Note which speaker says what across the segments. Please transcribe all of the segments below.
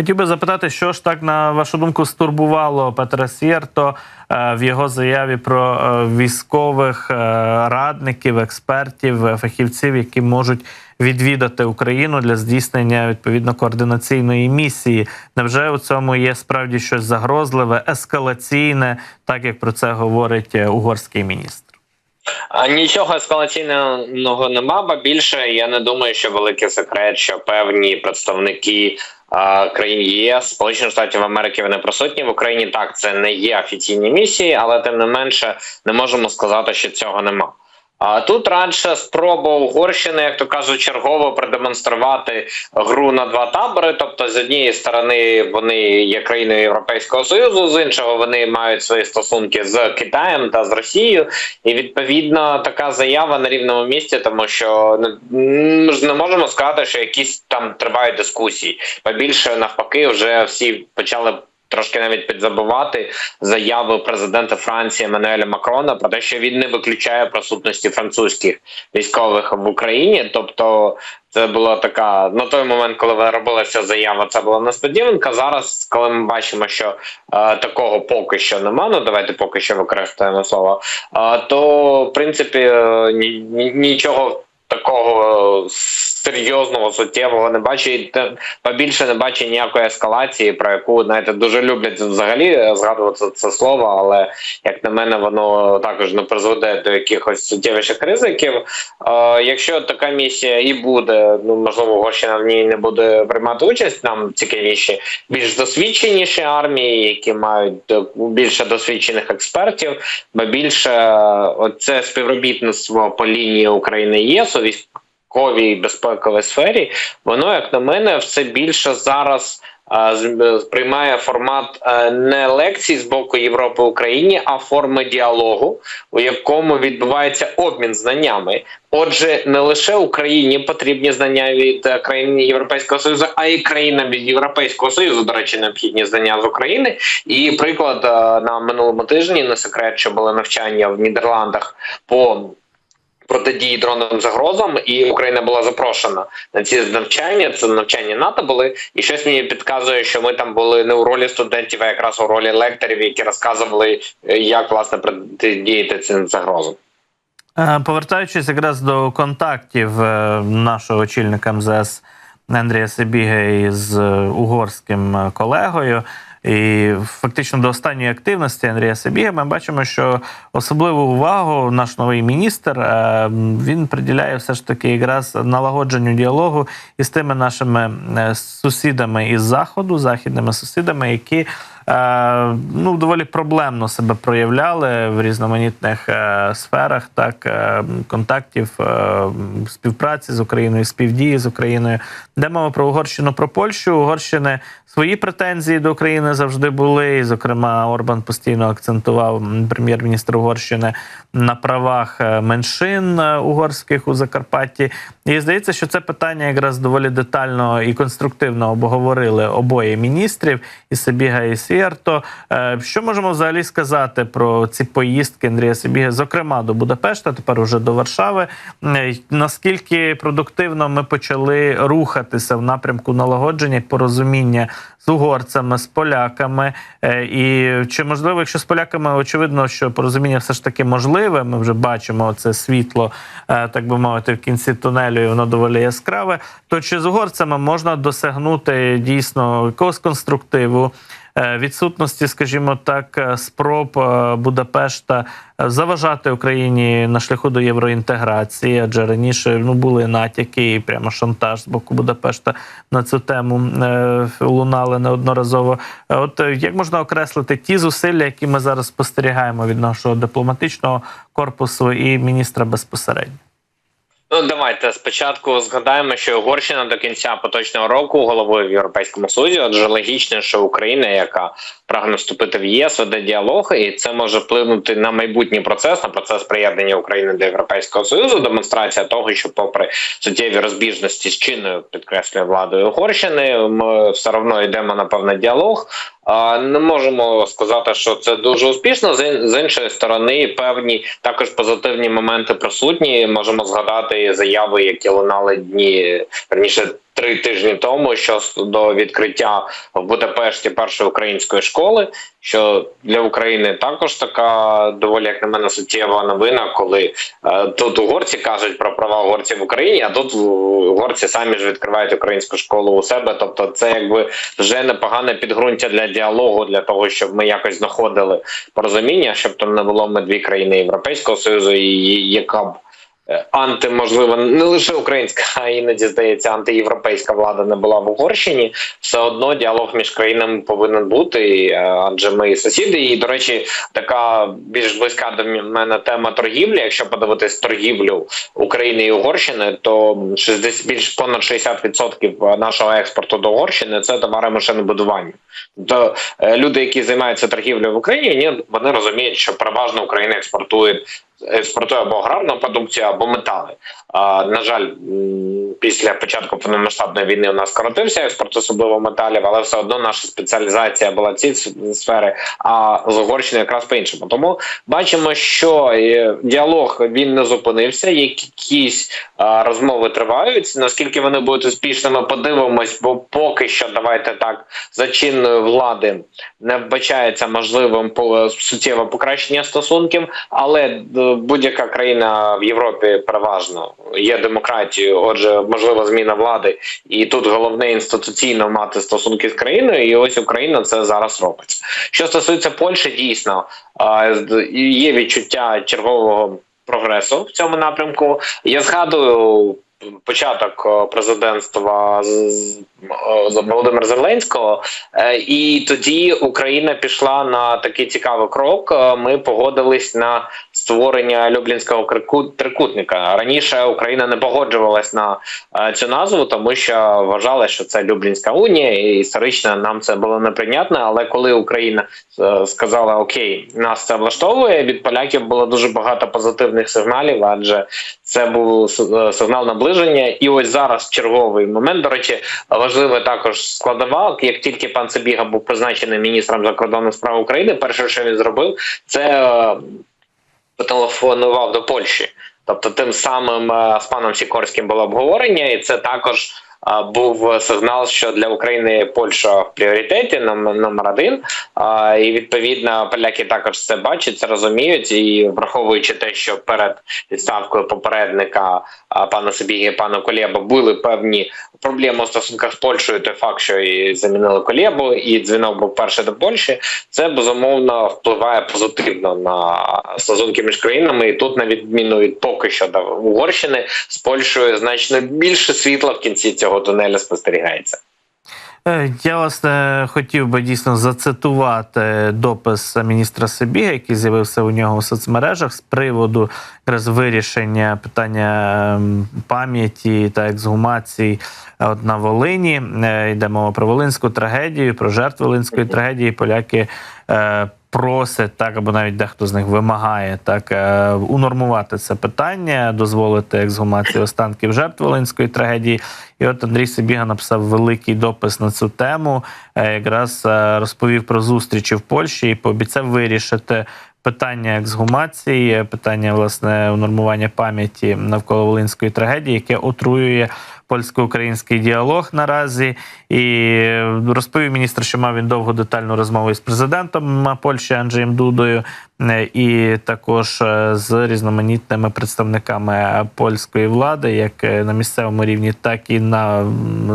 Speaker 1: Хотів би запитати, що ж так на вашу думку стурбувало Петра Сєрто е, в його заяві про е, військових е, радників, експертів, фахівців, які можуть відвідати Україну для здійснення відповідно координаційної місії. Невже у цьому є справді щось загрозливе, ескалаційне, так як про це говорить угорський міністр?
Speaker 2: Нічого ескалаційного нема, ба більше я не думаю, що великий секрет, що певні представники країн ЄС, Сполучених Штатів Америки вони присутні в Україні. Так, це не є офіційні місії, але тим не менше не можемо сказати, що цього нема. А тут радше спроба Угорщини, як то кажуть, чергово продемонструвати гру на два табори. Тобто, з однієї сторони вони є країною Європейського союзу, з іншого вони мають свої стосунки з Китаєм та з Росією. І відповідно така заява на рівному місці, тому що ну, ми ж не можемо сказати, що якісь там тривають дискусії. Побільше навпаки, вже всі почали. Трошки навіть підзабувати заяви президента Франції Еммануеля Макрона про те, що він не виключає присутності французьких військових в Україні. Тобто, це була така на той момент, коли робилася заява. Це була несподіванка. Зараз, коли ми бачимо, що е, такого поки що нема, ну давайте поки що використаємо слово. Е, то в принципі е, ні, ні- нічого такого серйозного суттєвого не те- побільше не бачу ніякої ескалації, про яку знаєте дуже люблять взагалі е, згадувати це, це слово, але як на мене, воно також не призведе до якихось суттєвіших ризиків. Е, якщо така місія і буде, ну можливо, Угорщина в ній не буде приймати участь. Нам цікавіші більш досвідченіші армії, які мають е, більше досвідчених експертів, бо більше е, це співробітництво по лінії України і ЄС військовій безпековій сфері, воно, як на мене, все більше зараз. е, е, Приймає формат е, не лекцій з боку Європи Україні, а форми діалогу, у якому відбувається обмін знаннями. Отже, не лише Україні потрібні знання від країн Європейського Союзу, а й країнам від Європейського Союзу, до речі, необхідні знання з України. І приклад на минулому тижні не секрет, що були навчання в Нідерландах по протидії дронним загрозам, і Україна була запрошена на ці навчання. Це навчання НАТО були, і щось мені підказує, що ми там були не у ролі студентів, а якраз у ролі лекторів, які розказували, е, як власне протидіяти цим загрозам.
Speaker 1: Е, Повертаючись якраз до контактів е, нашого очільника МЗС Андрія Себіги з е, угорським колегою. І фактично до останньої активності Андрія Сабія ми бачимо, що особливу увагу наш новий міністр е, він приділяє все ж таки якраз налагодженню діалогу із тими нашими е, сусідами із заходу, західними сусідами, які ну доволі проблемно себе проявляли в різноманітних е, сферах, так е, контактів, е, співпраці з Україною, співдії з Україною. Де мова про Угорщину, про Польщу. Угорщини свої претензії до України завжди були. І, зокрема, Орбан постійно акцентував прем'єр-міністр Угорщини на правах е, меншин е, угорських у Закарпатті. І здається, що це питання якраз доволі детально і конструктивно обговорили обоє міністрів і Себіга, і Сієрто. Е, Що можемо взагалі сказати про ці поїздки Андрія Себіги, зокрема до Будапешта, тепер уже до Варшави? Е, Наскільки продуктивно ми почали рухатися в напрямку налагодження і порозуміння з угорцями, з поляками? Е, І чи можливо, якщо з поляками очевидно, що порозуміння все ж таки можливе, ми вже бачимо це світло, так би мовити, в кінці тунелю, і воно доволі яскраве. То чи з угорцями можна досягнути дійсно якогось конструктиву? Е, Відсутності, скажімо так, е, спроб е, Будапешта заважати Україні на шляху до євроінтеграції, адже раніше ну були натяки і прямо шантаж з боку Будапешта на цю тему лунали неодноразово. От як можна окреслити ті зусилля, які ми зараз спостерігаємо від нашого дипломатичного корпусу і міністра безпосередньо?
Speaker 2: Ну давайте спочатку згадаємо, що Угорщина до кінця поточного року головою в Європейському Союзі. Отже, логічно, що Україна, яка прагне вступити в ЄС, веде діалог, і це може вплинути на майбутній процес, на процес приєднання України до Європейського Союзу. Демонстрація того, що, попри суттєві розбіжності з чинною підкреслює владою Угорщини, ми все одно йдемо на певний діалог. Не можемо сказати, що це дуже успішно. З іншої сторони, певні також позитивні моменти присутні. Можемо згадати тої заяви, які лунали дні раніше три тижні тому, що до відкриття в Будапешті першої української школи, що для України також така доволі, як на мене, суттєва новина, коли е, тут угорці кажуть про права угорців в Україні, а тут угорці самі ж відкривають українську школу у себе. Тобто, це якби вже непогане підґрунтя для діалогу, для того, щоб ми якось знаходили порозуміння, щоб там не було ми дві країни Європейського союзу, і яка б е, антиможливо не лише українська, а іноді здається, антиєвропейська влада не була в Угорщині. Все одно діалог між країнами повинен бути, е, адже ми сусіди. І до речі, така більш близька до мене тема торгівлі. Якщо подивитись торгівлю України і Угорщини, то 60, більш понад 60% нашого експорту до Угорщини це товари машинобудування. Тобто люди, які займаються торгівлею в Україні, вони розуміють, що переважно Україна експортує експортує або аграрну продукцію, або метали. А, на жаль, після початку повномасштабної війни у нас скоротився експорт, особливо металів, але все одно наша спеціалізація була с- сфери, а з Угорщиною якраз по іншому. Тому бачимо, що е, діалог він не зупинився. Якісь розмови тривають. Наскільки вони будуть успішними, подивимось, бо поки що давайте так за чинної влади не вбачається можливим по суттєве покращення стосунків, але е, будь-яка країна в Європі переважно є демократією, отже, можлива зміна влади, і тут головне інституційно мати стосунки з країною. І ось Україна це зараз робить. Що стосується Польщі, дійсно є відчуття чергового прогресу в цьому напрямку. Я згадую. Початок е, президентства з- е, Володимира Зеленського, Е, І тоді Україна пішла на такий цікавий крок. Ми погодились на створення Люблінського трикутника. Раніше Україна не погоджувалась на цю назву, тому що вважала, що це Люблінська унія, і історично нам це було неприйнятно. Але коли Україна сказала Окей, нас це влаштовує, від поляків було дуже багато позитивних сигналів, адже це був сигнал наближення. І ось зараз черговий момент. До речі, важлива також складова. Як тільки пан Сабіга був призначений міністром закордонних справ України, перше, що він зробив, це е, потелефонував до Польщі. Тобто, тим самим е, з паном Сікорським було обговорення, і це також був сигнал, що для України Польща в пріоритеті номер, один. І відповідно поляки також це бачать, це розуміють, і враховуючи те, що перед відставкою попередника пана Собіги, пана Колєба були певні проблеми у стосунках з Польщею. Той факт, що і замінили Колєбу, і дзвінок був перший до Польщі, це безумовно впливає позитивно на стосунки між країнами. І тут, на відміну від поки що до Угорщини, з Польщею значно більше світла в кінці цього тунеля спостерігається.
Speaker 1: Е, Я власне хотів би дійсно зацитувати допис міністра Сибіга, який з'явився у нього у соцмережах з приводу якраз вирішення питання ем, пам'яті та ексгумації е, от на Волині. Е, Йде мова про волинську трагедію, про жертв волинської трагедії. Поляки просять так, або навіть дехто з них вимагає так е, унормувати це питання, дозволити ексгумацію останків жертв волинської трагедії. І от Андрій Сибіга написав великий допис на цю тему. е, Якраз е, розповів про зустрічі в Польщі і пообіцяв вирішити. Питання ексгумації, питання власне унормування пам'яті навколо волинської трагедії, яке отруює польсько-український діалог наразі. І розповів міністр, що мав він довгу детальну розмову із президентом Польщі Анджеєм Дудою, е, і також е, з різноманітними представниками польської влади, як е, на місцевому рівні, так і на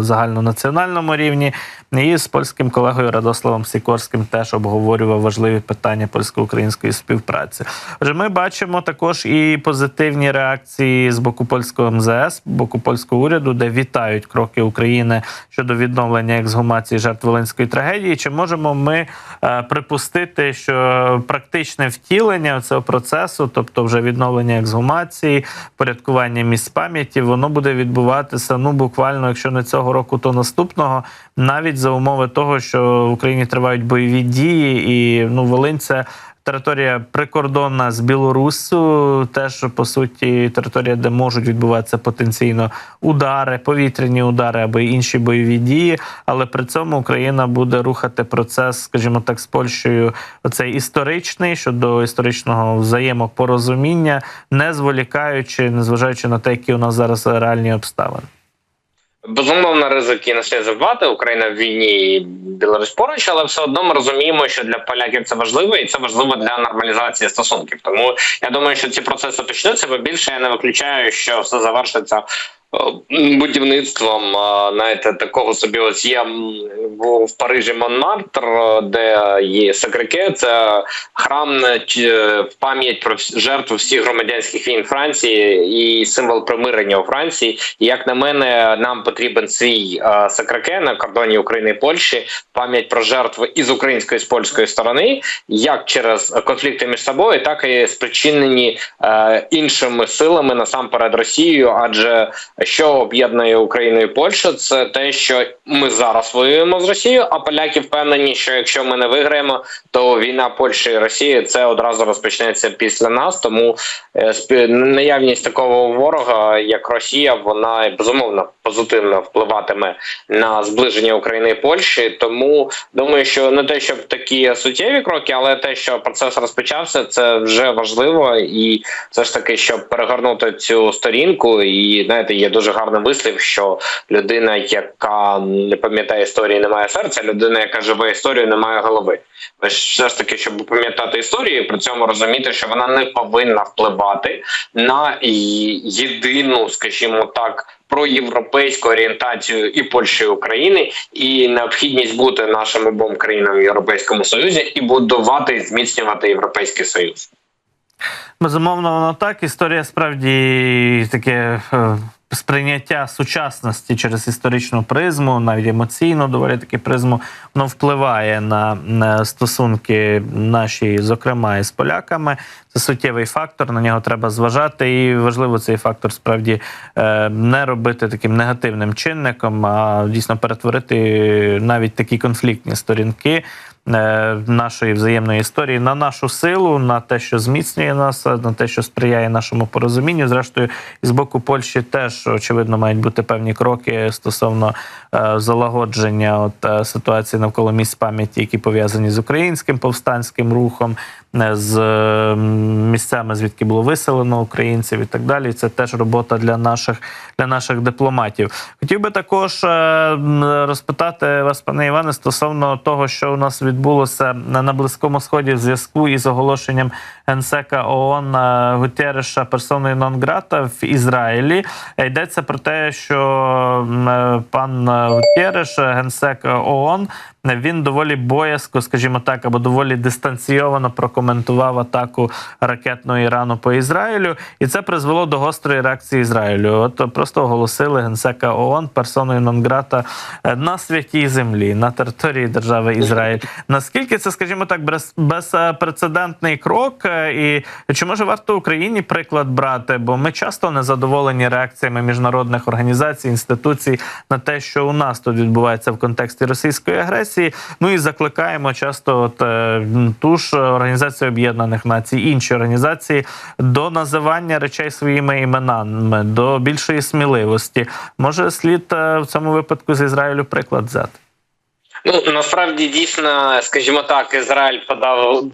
Speaker 1: загальнонаціональному рівні. І з польським колегою Радославом Сікорським теж обговорював важливі питання польсько-української співпраці. Отже, ми бачимо також і позитивні реакції з боку польського МЗС, боку польського уряду, де вітають кроки України щодо відновлення ексгумації жертв Волинської трагедії. Чи можемо ми е, припустити, що практичне втілення цього процесу, тобто вже відновлення ексгумації, порядкування місць пам'яті, воно буде відбуватися ну буквально, якщо не цього року, то наступного, навіть за умови того, що в Україні тривають бойові дії, і ну Волинь це територія прикордонна з Білоруссю, теж по суті територія, де можуть відбуватися потенційно удари, повітряні удари або інші бойові дії. Але при цьому Україна буде рухати процес, скажімо так, з Польщею, оцей історичний щодо історичного взаємопорозуміння, не зволікаючи, незважаючи на те, які у нас зараз реальні обставини.
Speaker 2: Безумовно, ризики не слід забувати. Україна в війні і Білорусь поруч, але все одно ми розуміємо, що для поляків це важливо, і це важливо для нормалізації стосунків. Тому я думаю, що ці процеси почнуться, бо більше я не виключаю, що все завершиться. Е, Будівництвом знаєте, такого собі ось є в, Парижі Монмартр, е, де є Сакреке, це храм е, в пам'ять про жертву всіх громадянських війн Франції і символ примирення у Франції. І як на мене, нам потрібен свій е, Сакреке на кордоні України і Польщі, пам'ять про жертви і з української з польської сторони, як через конфлікти між собою, так і спричинені е, іншими силами насамперед Росією, адже що об'єднує Україну і Польщу, це те, що ми зараз воюємо з Росією, а поляки впевнені, що якщо ми не виграємо, то війна Польщі і Росії це одразу розпочнеться після нас. Тому е, наявність такого ворога, як Росія, вона безумовно позитивно впливатиме на зближення України і Польщі. Тому думаю, що не те, щоб такі суттєві кроки, але те, що процес розпочався, це вже важливо, і все ж таки, щоб перегорнути цю сторінку, і знаєте, є дуже гарний вислів, що людина, яка не пам'ятає історії, не має серця, людина, яка живе історію, не має голови. Ось Все ж таки, щоб пам'ятати історію, при цьому розуміти, що вона не повинна впливати на єдину, скажімо так. Про європейську орієнтацію і Польщі і України, і необхідність бути нашим обом країнам в Європейському Союзі і будувати і зміцнювати європейський союз.
Speaker 1: Безумовно, воно так. Історія справді таке е, сприйняття сучасності через історичну призму, навіть емоційну доволі таки призму, воно впливає на, на стосунки наші, зокрема, із поляками. Це суттєвий фактор, на нього треба зважати, і важливо цей фактор справді е, не робити таким негативним чинником, а дійсно перетворити навіть такі конфліктні сторінки нашої взаємної історії на нашу силу, на те, що зміцнює нас, на те, що сприяє нашому порозумінню. Зрештою, з боку Польщі теж очевидно мають бути певні кроки стосовно е, залагодження от е, ситуації навколо місць пам'яті, які пов'язані з українським повстанським рухом, е, з е, місцями, звідки було виселено українців, і так далі. Це теж робота для наших для наших дипломатів. Хотів би також е, розпитати вас, пане Іване, стосовно того, що у нас відбулося на, близькому сході в зв'язку із оголошенням генсека ООН е, Гутерреша персоною нон-грата в Ізраїлі. Е, Йдеться про те, що е, пан е, Гутерреш, е, генсек ООН, е, він доволі боязко, скажімо так, або доволі дистанційовано прокоментував атаку ракетного Ірану по Ізраїлю, і це призвело до гострої реакції Ізраїлю. От просто оголосили генсека ООН персоною нон-грата е, на святій землі на території держави Ізраїль. Наскільки це, скажімо так, без- безпрецедентний крок, е, і чи може варто Україні приклад брати? Бо ми часто не задоволені реакціями міжнародних організацій, інституцій на те, що у нас тут відбувається в контексті російської агресії. Ну і закликаємо часто от, е, ту ж Організацію Об'єднаних Націй, інші організації до називання речей своїми іменами, до більшої сміливості. Може, слід е, в цьому випадку з Ізраїлю приклад взяти.
Speaker 2: Ну насправді дійсно, скажімо так, Ізраїль подав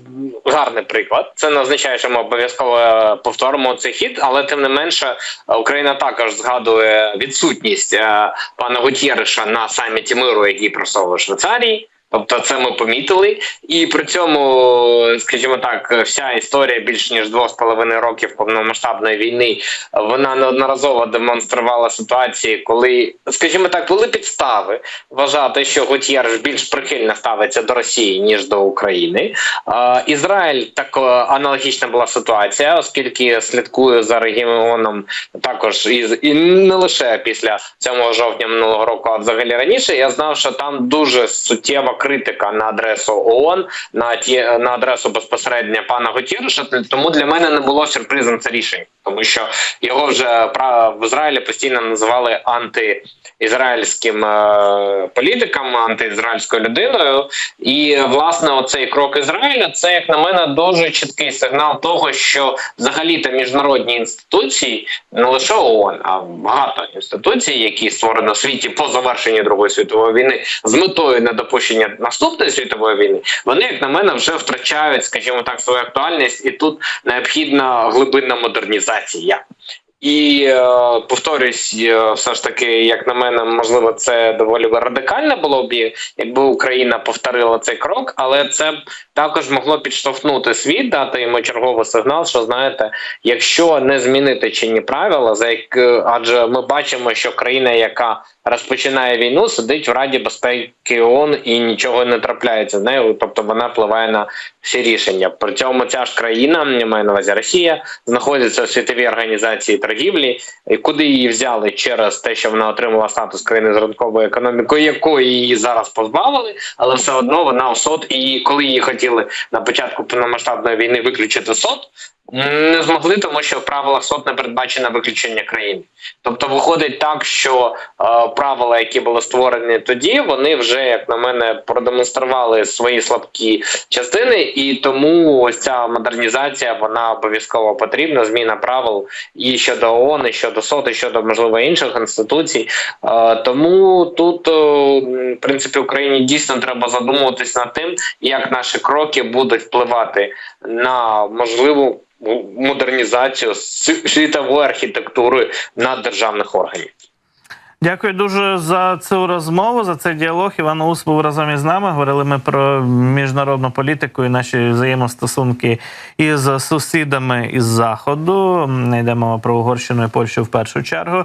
Speaker 2: гарний приклад. Це не означає, що ми обов'язково повторимо цей хід, але тим не менше Україна також згадує відсутність е, пана Гутєриша на саміті миру, який пройшов у Швейцарії. Тобто, це ми помітили, і при цьому, скажімо так, вся історія більш ніж двох з половиною років повномасштабної війни вона неодноразово демонструвала ситуації, коли, скажімо так, були підстави вважати, що Гутєрш більш прихильно ставиться до Росії ніж до України. Ізраїль так е, аналогічна була ситуація, оскільки слідкую за регіоном також із і не лише після 7 жовтня минулого року, а взагалі раніше. Я знав, що там дуже суттєва критика на адресу ООН, на ті на адресу безпосередньо пана Готіруша. Тому для мене не було сюрпризом це рішення. Тому що його вже в Ізраїлі постійно називали антиізраїльським е, політиком, антиізраїльською людиною. І власне оцей крок Ізраїля це, як на мене, дуже чіткий сигнал того, що взагалі-то міжнародні інституції, не лише ООН, а багато інституцій, які створені у світі по завершенні Другої світової війни з метою недопущення наступної світової війни, вони, як на мене, вже втрачають, скажімо так, свою актуальність, і тут необхідна глибинна модернізація. І е, повторюсь, е, все ж таки, як на мене, можливо, це доволі радикально було б, якби Україна повторила цей крок, але це також могло підштовхнути світ, дати йому черговий сигнал, що знаєте, якщо не змінити чинні правила, за як адже ми бачимо, що країна, яка розпочинає війну, сидить в Раді безпеки ООН і нічого не трапляється з нею, тобто вона впливає на всі рішення. При цьому ця ж країна, я маю на увазі Росія, знаходиться у світовій організації торгівлі, і куди її взяли через те, що вона отримала статус країни з ринковою економікою, якої її зараз позбавили, але все одно вона у СОТ, і коли її хотіли на початку повномасштабної війни виключити СОТ. Не змогли, тому що в правилах СОТ не передбачено виключення країн. Тобто виходить так, що е, правила, які були створені тоді, вони вже, як на мене, продемонстрували свої слабкі частини, і тому ось ця модернізація вона обов'язково потрібна. Зміна правил і щодо ООН, і щодо СОТ, і щодо можливо інших інституцій. Е, тому тут, е, в принципі, Україні дійсно треба задумуватись над тим, як наші кроки будуть впливати на можливу модернізацію світової архітектури наддержавних органів.
Speaker 1: Дякую дуже за цю розмову, за цей діалог. Іван Ус був разом із нами. Говорили ми про міжнародну політику і наші взаємостосунки із сусідами із заходу. Йде мова про Угорщину і Польщу в першу чергу.